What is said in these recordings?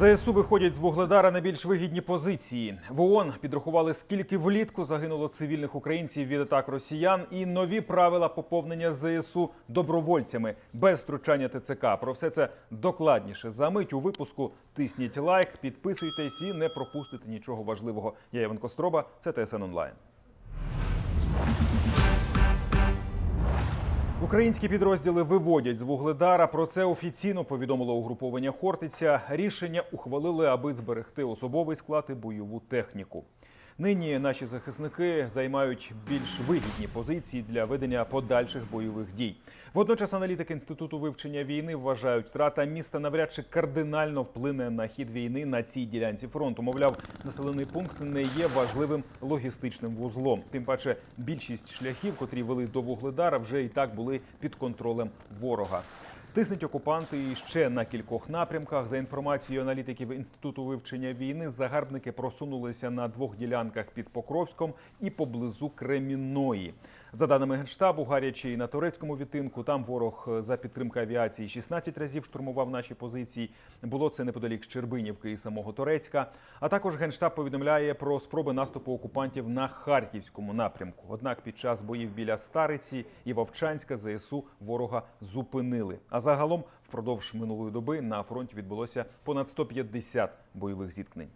ЗСУ виходять з Вугледара на більш вигідні позиції. В ООН підрахували, скільки влітку загинуло цивільних українців від атак росіян, і нові правила поповнення ЗСУ добровольцями без втручання ТЦК. Про все це докладніше за мить у випуску. Тисніть лайк, підписуйтесь і не пропустите нічого важливого. Я Іван Костроба, це ТСН онлайн. Українські підрозділи виводять з Вугледара. Про це офіційно повідомило угруповання Хортиця. Рішення ухвалили, аби зберегти особовий склад і бойову техніку. Нині наші захисники займають більш вигідні позиції для ведення подальших бойових дій. Водночас аналітики інституту вивчення війни вважають, втрата міста навряд чи кардинально вплине на хід війни на цій ділянці фронту. Мовляв, населений пункт не є важливим логістичним вузлом. Тим паче, більшість шляхів, котрі вели до Вугледара, вже і так були під контролем ворога. Тиснуть окупанти і ще на кількох напрямках. За інформацією аналітиків інституту вивчення війни, загарбники просунулися на двох ділянках під Покровськом і поблизу Кремінної. За даними генштабу, гарячий на турецькому відтинку. Там ворог за підтримки авіації 16 разів штурмував наші позиції. Було це неподалік Щербинівки і самого Торецька. А також генштаб повідомляє про спроби наступу окупантів на харківському напрямку. Однак під час боїв біля Стариці і Вовчанська ЗСУ ворога зупинили. Загалом впродовж минулої доби на фронті відбулося понад 150 бойових зіткнень.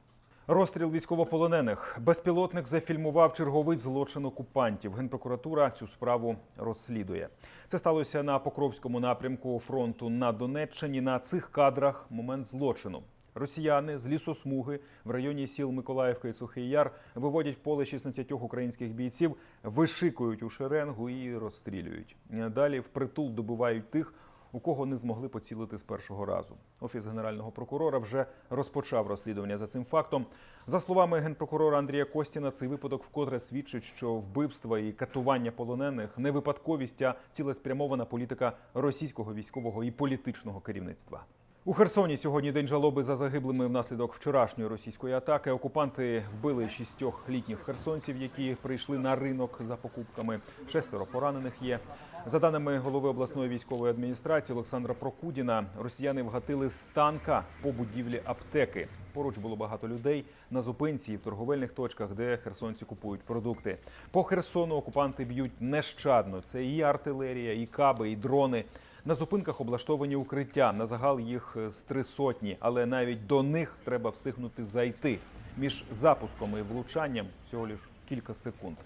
Розстріл військовополонених. Безпілотник зафільмував черговий злочин окупантів. Генпрокуратура цю справу розслідує. Це сталося на Покровському напрямку фронту на Донеччині. На цих кадрах момент злочину. Росіяни з лісосмуги в районі сіл Миколаївка і Сухий Яр виводять в поле 16 українських бійців, вишикують у шеренгу і розстрілюють. Далі впритул добивають тих, у кого не змогли поцілити з першого разу. Офіс генерального прокурора вже розпочав розслідування за цим фактом. За словами генпрокурора Андрія Костіна, цей випадок вкотре свідчить, що вбивства і катування полонених не випадковість, а цілеспрямована політика російського військового і політичного керівництва. У Херсоні сьогодні день жалоби за загиблими внаслідок вчорашньої російської атаки. Окупанти вбили шістьох літніх херсонців, які прийшли на ринок за покупками. Шестеро поранених є. За даними голови обласної військової адміністрації Олександра Прокудіна, росіяни вгатили з танка по будівлі аптеки. Поруч було багато людей на зупинці і в торговельних точках, де херсонці купують продукти. По Херсону окупанти б'ють нещадно. Це і артилерія, і каби, і дрони. На зупинках облаштовані укриття. На загал їх з три сотні, але навіть до них треба встигнути зайти. Між запуском і влучанням всього лиш кілька секунд.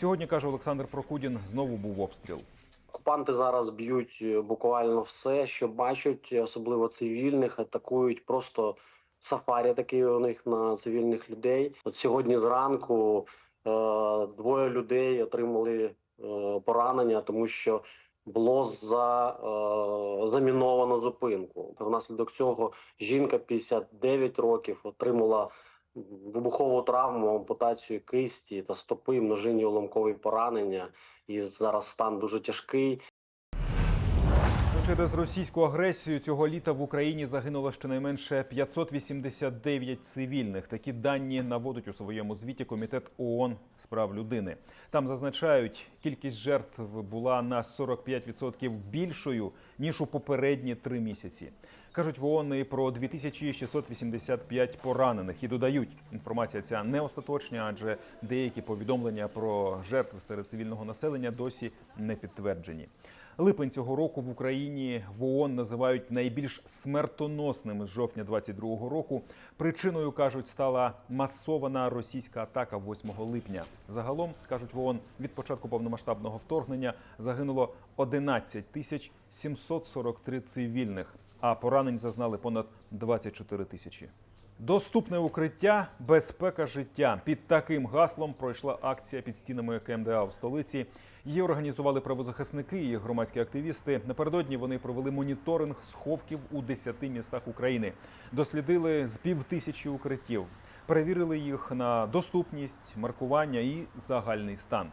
Сьогодні каже Олександр Прокудін. Знову був обстріл. Окупанти зараз б'ють е, буквально все, що бачать, особливо цивільних, атакують просто сафарі такі у них на цивільних людей. От сьогодні зранку е, двоє людей отримали е, поранення, тому що було за, е, заміновано зупинку. Внаслідок цього жінка 59 років отримала вибухову травму, ампутацію кисті та стопи, множинні уламкові поранення. І зараз стан дуже тяжкий. Через російську агресію цього літа в Україні загинуло щонайменше 589 цивільних. Такі дані наводить у своєму звіті комітет ООН з прав людини. Там зазначають, кількість жертв була на 45% більшою ніж у попередні три місяці. Кажуть в ООН і про 2685 поранених і додають, інформація ця не остаточна, адже деякі повідомлення про жертв серед цивільного населення досі не підтверджені. Липень цього року в Україні в ООН називають найбільш смертоносним з жовтня 22-го року. Причиною кажуть стала масована російська атака 8 липня. Загалом кажуть в ООН, від початку повномасштабного вторгнення загинуло 11 тисяч 743 цивільних, а поранень зазнали понад 24 тисячі. Доступне укриття, безпека життя. Під таким гаслом пройшла акція під стінами КМДА в столиці. Її організували правозахисники і громадські активісти. Напередодні вони провели моніторинг сховків у 10 містах України, дослідили з півтисячі укриттів, перевірили їх на доступність, маркування і загальний стан.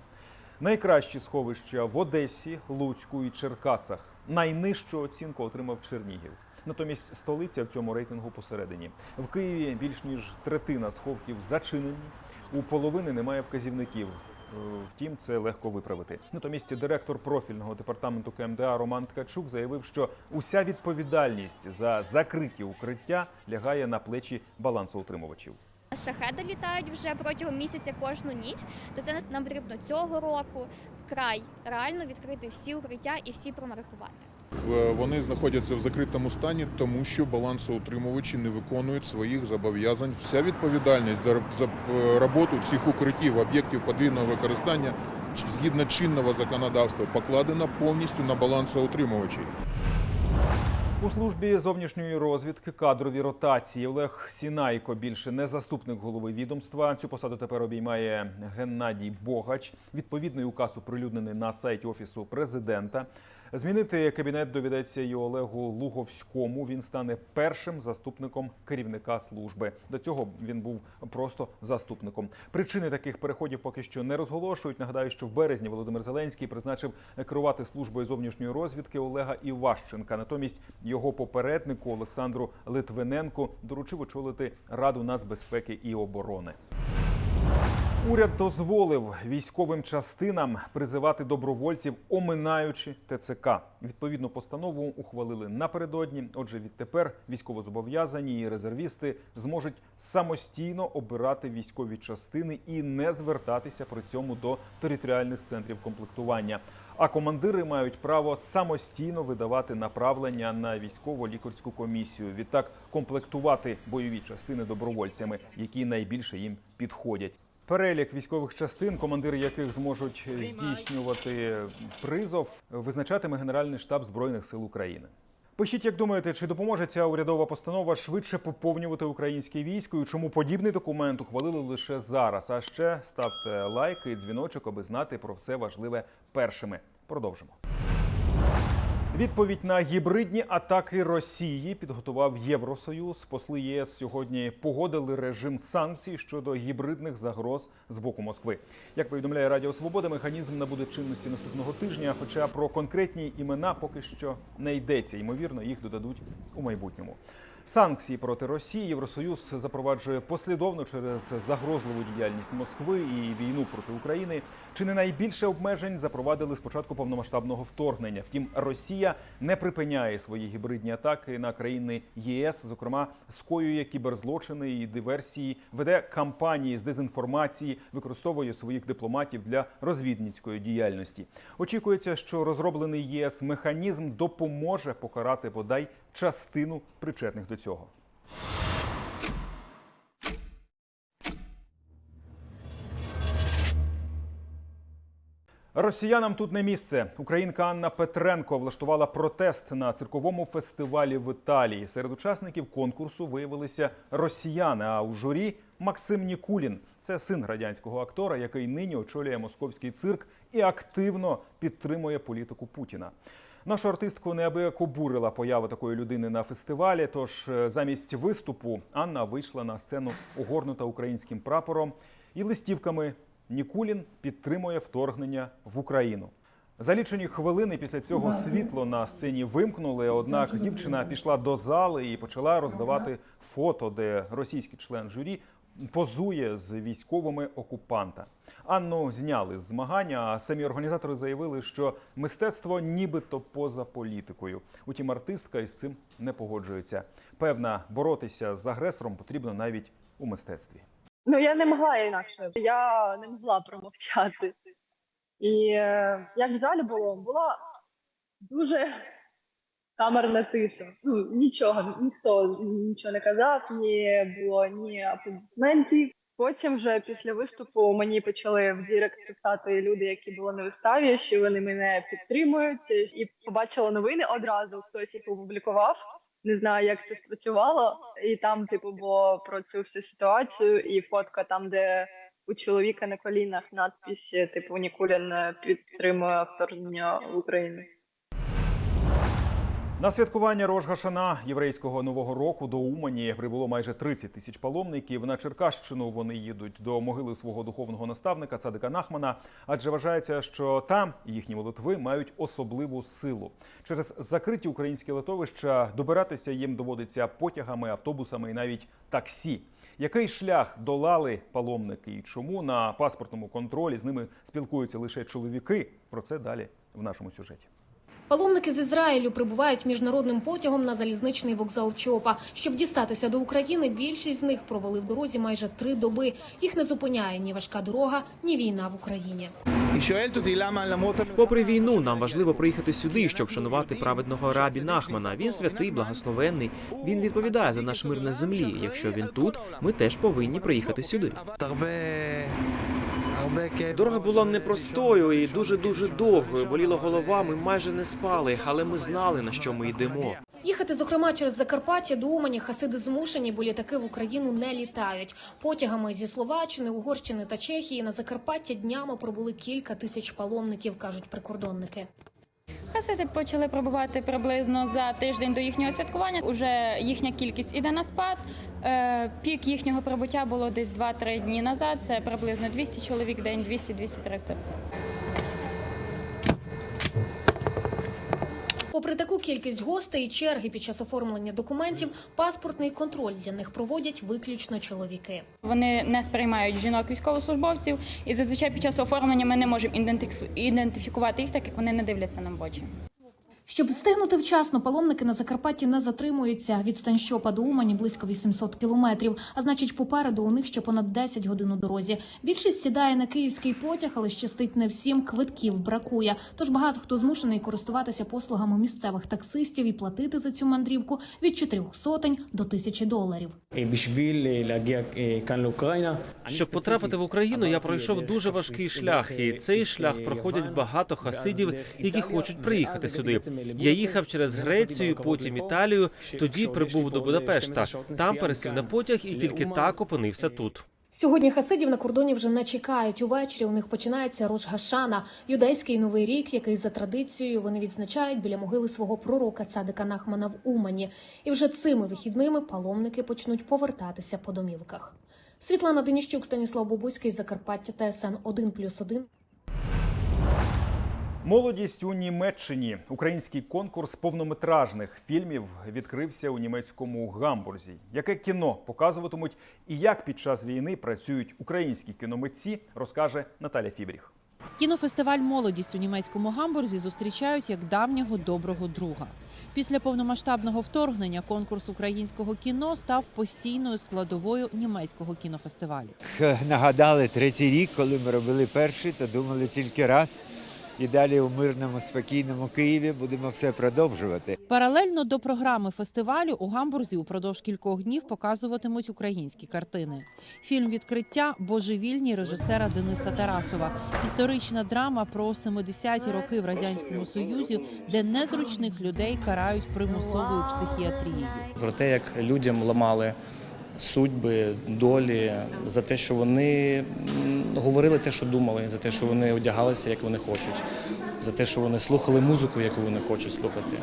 Найкращі сховища в Одесі, Луцьку і Черкасах. Найнижчу оцінку отримав Чернігів. Натомість столиця в цьому рейтингу посередині. В Києві більш ніж третина сховків зачинені. У половини немає вказівників. Втім, це легко виправити. Натомість директор профільного департаменту КМДА Роман Ткачук заявив, що уся відповідальність за закриті укриття лягає на плечі балансоутримувачів. Шахеди літають вже протягом місяця кожну ніч, то це нам потрібно цього року край реально відкрити всі укриття і всі промаркувати. Е, Вони знаходяться в закритому стані, тому що балансоутримувачі не виконують своїх зобов'язань. Вся відповідальність за, за е, роботу цих укриттів, об'єктів подвійного використання згідно чинного законодавства покладена повністю на балансоутримувачі. У службі зовнішньої розвідки кадрові ротації Олег Сінайко більше не заступник голови відомства. Цю посаду тепер обіймає Геннадій Богач. Відповідний указ оприлюднений на сайті офісу президента. Змінити кабінет доведеться і Олегу Луговському. Він стане першим заступником керівника служби. До цього він був просто заступником. Причини таких переходів поки що не розголошують. Нагадаю, що в березні Володимир Зеленський призначив керувати службою зовнішньої розвідки Олега Іващенка. Натомість його попереднику Олександру Литвиненку доручив очолити Раду нацбезпеки і оборони. Уряд дозволив військовим частинам призивати добровольців, оминаючи ТЦК. Відповідну постанову ухвалили напередодні. Отже, відтепер військовозобов'язані і резервісти зможуть самостійно обирати військові частини і не звертатися при цьому до територіальних центрів комплектування. А командири мають право самостійно видавати направлення на військово-лікарську комісію. Відтак комплектувати бойові частини добровольцями, які найбільше їм підходять. Перелік військових частин, командири яких зможуть здійснювати призов, визначатиме Генеральний штаб збройних сил України. Пишіть, як думаєте, чи допоможе ця урядова постанова швидше поповнювати українське військо і чому подібний документ ухвалили лише зараз? А ще ставте лайки і дзвіночок, аби знати про все важливе першими. Продовжимо. Відповідь на гібридні атаки Росії підготував Євросоюз. Посли ЄС сьогодні погодили режим санкцій щодо гібридних загроз з боку Москви. Як повідомляє Радіо Свобода, механізм набуде чинності наступного тижня. Хоча про конкретні імена поки що не йдеться. Ймовірно, їх додадуть у майбутньому. Санкції проти Росії Євросоюз запроваджує послідовно через загрозливу діяльність Москви і війну проти України. Чи не найбільше обмежень запровадили з початку повномасштабного вторгнення? Втім, Росія не припиняє свої гібридні атаки на країни ЄС, зокрема скоює кіберзлочини і диверсії, веде кампанії з дезінформації, використовує своїх дипломатів для розвідницької діяльності. Очікується, що розроблений ЄС механізм допоможе покарати бодай частину причетних до цього. Росіянам тут не місце. Українка Анна Петренко влаштувала протест на цирковому фестивалі в Італії. Серед учасників конкурсу виявилися росіяни. А у журі Максим Нікулін. Це син радянського актора, який нині очолює московський цирк і активно підтримує політику Путіна. Нашу артистку неабияк обурила поява такої людини на фестивалі. Тож е, замість виступу Анна вийшла на сцену огорнута українським прапором і листівками Нікулін підтримує вторгнення в Україну. За лічені хвилини після цього світло на сцені вимкнули. Однак дівчина пішла до зали і почала роздавати фото, де російський член журі позує з військовими окупанта. Анну зняли з змагання. А самі організатори заявили, що мистецтво нібито поза політикою. Утім, артистка із цим не погоджується. Певна, боротися з агресором потрібно навіть у мистецтві. Ну, я не могла інакше. Я не могла промовчати. І е, як в було, була дуже камерна тиша. Ну, нічого, ніхто нічого не казав, ні було ні аплодисментів. Потім вже після виступу мені почали в Дірект писати люди, які були на виставі, що вони мене підтримують, і побачила новини одразу. Хтось їх опублікував. Не знаю, як це спрацювало, і там, типу, було про цю всю ситуацію, і фотка там, де у чоловіка на колінах надпись, типу, Нікулін е, підтримує вторгнення в Україну. На святкування Рожгашана єврейського нового року до Умані прибуло майже 30 тисяч паломників. На Черкащину вони їдуть до могили свого духовного наставника Цадика Нахмана, адже вважається, що там їхні молитви мають особливу силу. Через закриті українські литовища добиратися їм доводиться потягами, автобусами і навіть таксі. Який шлях долали паломники і чому на паспортному контролі з ними спілкуються лише чоловіки? Про це далі в нашому сюжеті. Паломники з Ізраїлю прибувають міжнародним потягом на залізничний вокзал Чопа. Щоб дістатися до України, більшість з них провели в дорозі майже три доби. Їх не зупиняє ні важка дорога, ні війна в Україні. Попри війну, нам важливо приїхати сюди, щоб шанувати праведного рабі Нахмана. Він святий, благословенний. Він відповідає за наш мир на землі. Якщо він тут, ми теж повинні приїхати сюди. Дорога була непростою і дуже дуже довгою. Боліла голова. Ми майже не спали, але ми знали на що ми йдемо. Їхати, зокрема, через Закарпаття до Умані хасиди змушені, бо літаки в Україну не літають. Потягами зі Словаччини, Угорщини та Чехії на Закарпаття днями пробули кілька тисяч паломників, кажуть прикордонники. Хасиди почали пробувати приблизно за тиждень до їхнього святкування. Уже їхня кількість іде на спад. Е, Пік їхнього прибуття було десь 2-3 дні назад. Це приблизно 200 чоловік день, 200-200-300. Попри таку кількість гостей і черги під час оформлення документів, паспортний контроль для них проводять виключно чоловіки. Вони не сприймають жінок військовослужбовців, і зазвичай під час оформлення ми не можемо ідентифі- ідентифікувати їх, так як вони не дивляться нам в очі. Щоб встигнути вчасно, паломники на Закарпатті не затримуються. Відстань щопа до Умані близько 800 кілометрів. А значить, попереду у них ще понад 10 годин у дорозі. Більшість сідає на київський потяг, але щастить не всім. Квитків бракує. Тож багато хто змушений користуватися послугами місцевих таксистів і платити за цю мандрівку від 400 сотень до тисячі доларів. Щоб потрапити в Україну, я пройшов дуже важкий шлях, і цей шлях проходять багато хасидів, які хочуть приїхати сюди. Я їхав через Грецію, потім Італію, тоді прибув до Будапешта. Там пересів на потяг і тільки так опинився тут. Сьогодні хасидів на кордоні вже не чекають. Увечері у них починається Рош Гашана, юдейський новий рік, який за традицією вони відзначають біля могили свого пророка цадика Нахмана в Умані. І вже цими вихідними паломники почнуть повертатися по домівках. Світлана Деніщук, Станіслав Бобуський, Закарпаття, ТСН 1+,1. Молодість у Німеччині. Український конкурс повнометражних фільмів відкрився у німецькому гамбурзі. Яке кіно показуватимуть і як під час війни працюють українські кіномитці, розкаже Наталя Фібріх. Кінофестиваль Молодість у німецькому гамбурзі зустрічають як давнього доброго друга. Після повномасштабного вторгнення конкурс українського кіно став постійною складовою німецького кінофестивалю. Нагадали третій рік, коли ми робили перший, то думали тільки раз. І далі у мирному, спокійному Києві будемо все продовжувати. Паралельно до програми фестивалю у гамбурзі упродовж кількох днів показуватимуть українські картини. Фільм відкриття Божевільні режисера Дениса Тарасова. Історична драма про 70-ті роки в радянському союзі, де незручних людей карають примусовою психіатрією. Про те, як людям ламали судьби, долі за те, що вони говорили те, що думали, за те, що вони одягалися, як вони хочуть, за те, що вони слухали музику, яку вони хочуть слухати.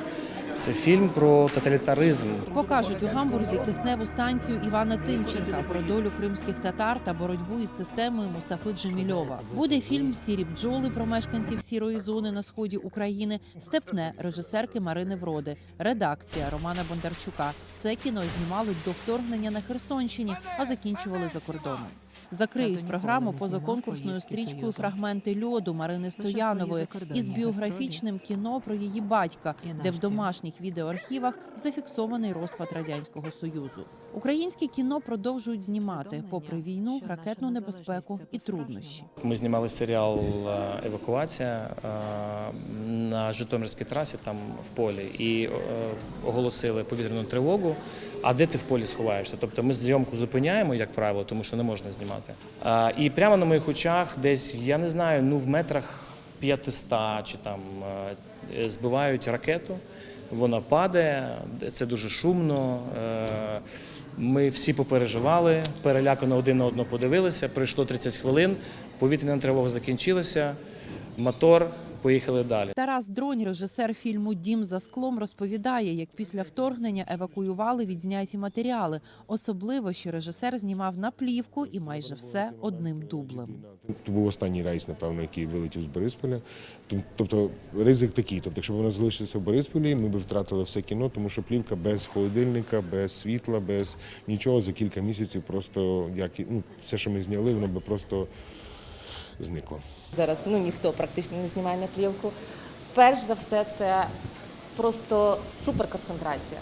Це фільм про тоталітаризм, Покажуть у гамбурзі кисневу станцію Івана Тимченка про долю кримських татар та боротьбу із системою Мустафи Джемільова. Буде фільм Сірі бджоли про мешканців сірої зони на сході України. Степне режисерки Марини Вроди. Редакція Романа Бондарчука. Це кіно знімали до вторгнення на Херсонщині, а закінчували за кордоном. Закриють програму позаконкурсною стрічкою фрагменти льоду Марини Стоянової із біографічним кіно про її батька, де в домашніх відеоархівах зафіксований розпад радянського союзу. Українське кіно продовжують знімати попри війну, ракетну небезпеку і труднощі. Ми знімали серіал е, Евакуація е, на Житомирській трасі, там в полі, і е, оголосили повітряну тривогу. А де ти в полі сховаєшся? Тобто ми зйомку зупиняємо, як правило, тому що не можна знімати. Е, І прямо на моїх очах, десь я не знаю, ну в метрах 500 чи там е, збивають ракету. Вона падає, це дуже шумно. е, Ми всі попереживали, перелякано один на одного подивилися. Пройшло 30 хвилин, повітряна тривога закінчилася, мотор, поїхали далі. Тарас Дронь, режисер фільму Дім за склом, розповідає, як після вторгнення евакуювали відзняті матеріали. Особливо, що режисер знімав на плівку і майже все одним дублем. Це був останній рейс, напевно, який вилетів з Борисполя. Тобто ризик такий. Тобто, якщо б воно залишилося в Борисполі, ми б втратили все кіно, тому що плівка без холодильника, без світла, без нічого за кілька місяців просто як і- ну, все, що ми зняли, воно би просто зникло. Зараз ну ніхто практично не знімає на плівку. Перш за все, це просто суперконцентрація.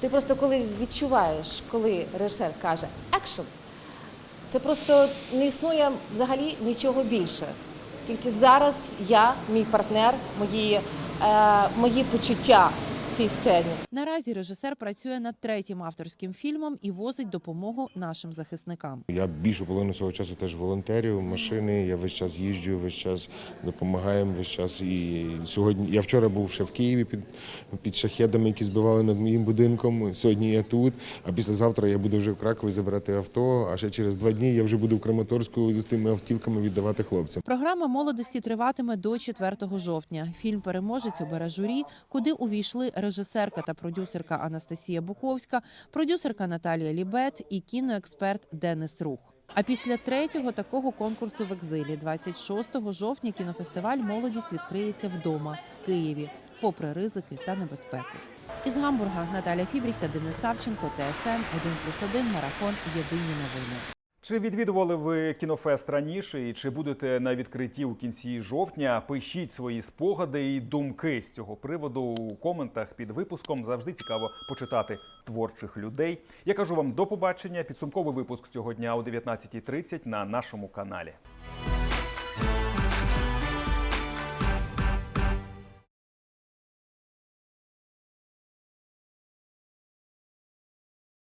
Ти просто коли відчуваєш, коли режисер каже екшн, це просто не існує взагалі нічого більше. Тільки зараз я, мій партнер, мої, е, мої почуття цій сцені. Наразі режисер працює над третім авторським фільмом і возить допомогу нашим захисникам. Я більшу половину свого часу теж волонтерів, машини. Я весь час їжджу, весь час допомагаємо, весь час. І сьогодні я вчора був ще в Києві під, під шахедами, які збивали над моїм будинком. Сьогодні я тут. А післязавтра я буду вже в Кракові забирати авто. А ще через два дні я вже буду в Краматорську з тими автівками віддавати хлопцям. Програма молодості триватиме до 4 жовтня. Фільм Переможець обере журі, куди увійшли режисерка та продюсерка Анастасія Буковська, продюсерка Наталія Лібет і кіноексперт Денис Рух. А після третього такого конкурсу в екзилі, 26 жовтня, кінофестиваль Молодість відкриється вдома в Києві, попри ризики та небезпеку. Із Гамбурга Наталя Фібріх та Денис Савченко, ТСН 1+,1, Марафон. Єдині новини. Чи відвідували ви кінофест раніше і чи будете на відкритті у кінці жовтня? Пишіть свої спогади і думки з цього приводу у коментах під випуском. Завжди цікаво почитати творчих людей. Я кажу вам до побачення. Підсумковий випуск цього дня о 19.30 на нашому каналі.